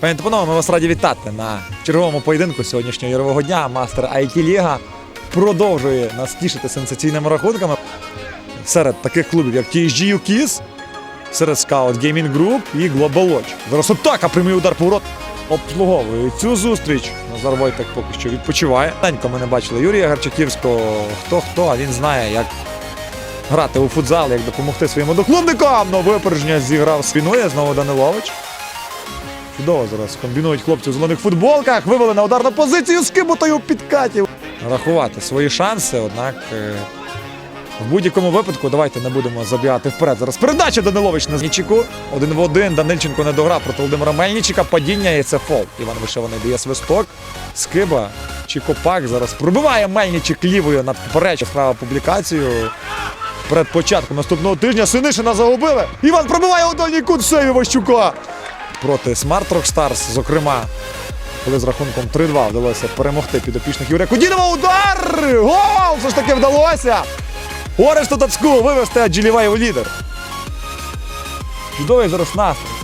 Пані та ми вас раді вітати на черговому поєдинку сьогоднішнього ігрового дня. Мастер IT Ліга продовжує нас тішити сенсаційними рахунками серед таких клубів, як TSG UKIS, серед Scout Gaming Group і Global Lodge. Зараз атака, прямий удар поворот. Обслуговує цю зустріч. Назар Войтек поки що відпочиває. Данько ми не бачили Юрія Гарчаківського. Хто хто, а він знає, як грати у футзал, як допомогти своїм одноклубникам. Но випередження зіграв спіною. Знову Данилович. Чудово зараз комбінують хлопці в зелених футболках. Вивели на ударну позицію з киботою підкатів. Рахувати свої шанси, однак. е, В будь-якому випадку давайте не будемо забігати вперед. Зараз передача Данилович на Нічику. Один в один. Данильченко не дограв проти Володимира Мельничика. Падіння і це фол. Іван Вишиваний дає свисток. Скиба. Чікопак зараз пробиває Мельничик лівою над поперечю. Справа публікацію. Перед початком наступного тижня Синишина загубили. Іван пробиває у дальній кут сейві Ващука. Проти Smart Rockstars, зокрема, коли з рахунком 3-2 вдалося перемогти підопічних Юрія Кудінова. Удар! Гол! Все ж таки вдалося! Оресту Тацку вивести у лідер. Чудовий зараз настрій.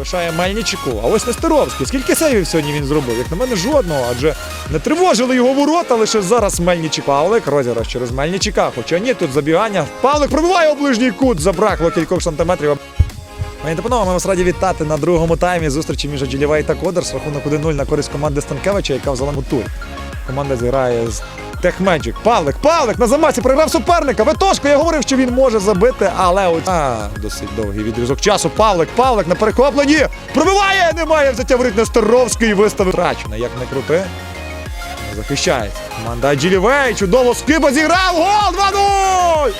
Лишає Мельничику. А ось Нестеровський. Скільки сейвів сьогодні він зробив? Як на мене, жодного, адже не тривожили його ворота лише зараз Мельничик. Павлик розіграш через Мельничика. Хоча ні, тут забігання. Павлик пробиває у ближній кут. Забракло кількох сантиметрів. Пані та ми вас раді вітати на другому таймі зустрічі між Аджилєвей та Кодерс. Рахунок 1-0 на користь команди Станкевича, яка в зеленому турі. Команда зіграє з Техмеджик. Павлик, Павлик на замасі програв суперника. Ветошко, я говорив, що він може забити, але ось а, досить довгий відрізок часу. Павлик, Павлик на перехопленні. Пробиває! Немає взяття воріт Нестеровський. Виставив трачено, як не крути. Захищається. Команда Аджилєвей. Чудово скиба зіграв. Гол 2-0!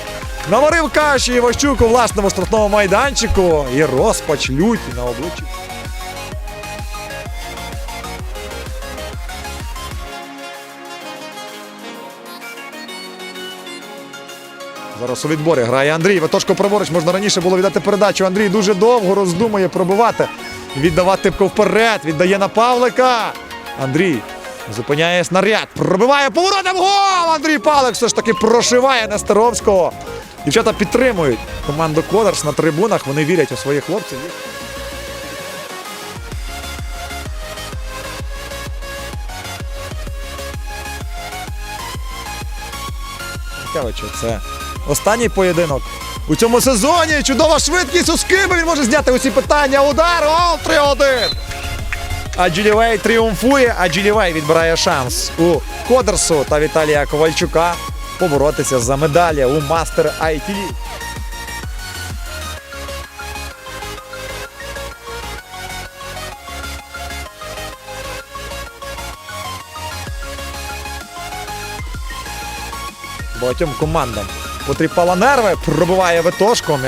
Наварив каші Іващук у власному штрафному майданчику. І розпач люті на обличчі. Зараз у відборі грає Андрій. Ватошко праворуч можна раніше було віддати передачу. Андрій дуже довго роздумує пробивати. Віддавати вперед. Віддає на Павлика. Андрій зупиняє снаряд. Пробиває поворотом гол! Андрій Павлик все ж таки прошиває Нестеровського. Дівчата підтримують команду Кодерс на трибунах. Вони вірять у своїх хлопців. Це останній поєдинок у цьому сезоні. Чудова швидкість у скиби. Він може зняти усі питання. Удар. Гол 3-1. Аджилівей тріумфує. Аджилівей відбирає шанс у Кодерсу та Віталія Ковальчука поборотися за медалі у Мастер IT. Багатьом командам потріпала нерви, пробиває витошком.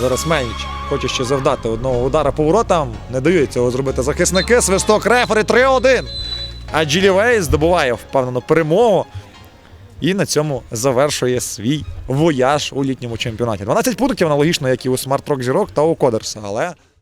Зараз Меніч хоче ще завдати одного удара по воротам. Не дають цього зробити захисники. Свисток рефери 3-1. А Джілівей здобуває впевнену перемогу. І на цьому завершує свій вояж у літньому чемпіонаті. 12 пунктів аналогічно, як і у Smart Rock Зірок та у Кодерса. Але